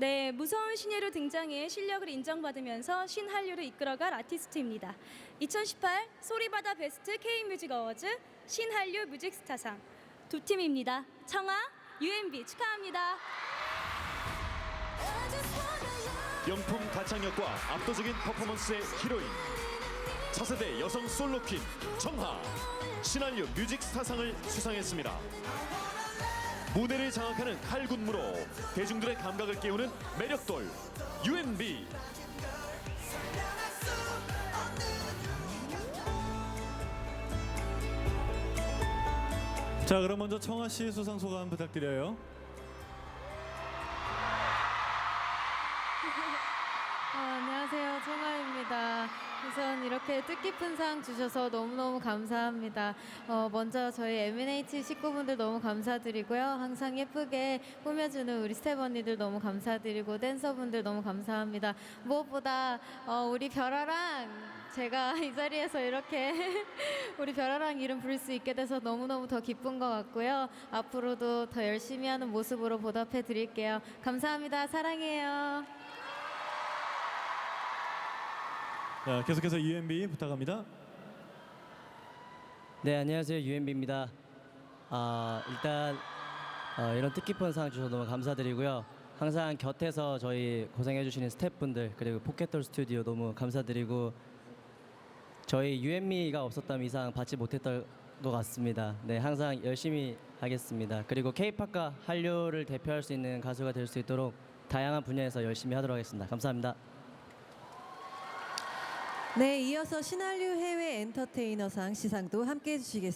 네, 무서운 신예로 등장해 실력을 인정받으면서 신한류를 이끌어갈 아티스트입니다. 2018 소리바다 베스트 K뮤직 어워즈 신한류 뮤직스타상 두 팀입니다. 청아, UMB 축하합니다. 명품 가창력과 압도적인 퍼포먼스의 히로인 차세대 여성 솔로퀸 청하 신한류 뮤직스타상을 수상했습니다. 무대를 장악하는 칼군무로 대중들의 감각을 깨우는 매력돌 UMB 자 그럼 먼저 청아 씨 수상 소감 부탁드려요. 어, 안녕하세요. 청아입니다. 우선 이렇게 뜻깊은 상 주셔서 너무너무 감사합니다. 어, 먼저 저희 에미네이트 식구분들 너무 감사드리고요. 항상 예쁘게 꾸며주는 우리 스텝 언니들 너무 감사드리고 댄서분들 너무 감사합니다. 무엇보다 어, 우리 별아랑 제가 이 자리에서 이렇게 우리 별아랑 이름 부를 수 있게 돼서 너무너무 더 기쁜 것 같고요. 앞으로도 더 열심히 하는 모습으로 보답해 드릴게요. 감사합니다. 사랑해요. 자 계속해서 UMB 부탁합니다. 네 안녕하세요 UMB입니다. 아 일단 어, 이런 뜻깊은 상 주셔서 너무 감사드리고요. 항상 곁에서 저희 고생해주시는 스태프분들 그리고 포켓돌 스튜디오 너무 감사드리고 저희 UMB가 없었다면 이상 받지 못했던 것 같습니다. 네 항상 열심히 하겠습니다. 그리고 K-팝과 한류를 대표할 수 있는 가수가 될 수 있도록 다양한 분야에서 열심히 하도록 하겠습니다. 감사합니다. 네, 이어서 신한류 해외 엔터테이너상 시상도 함께 해주시겠습니다.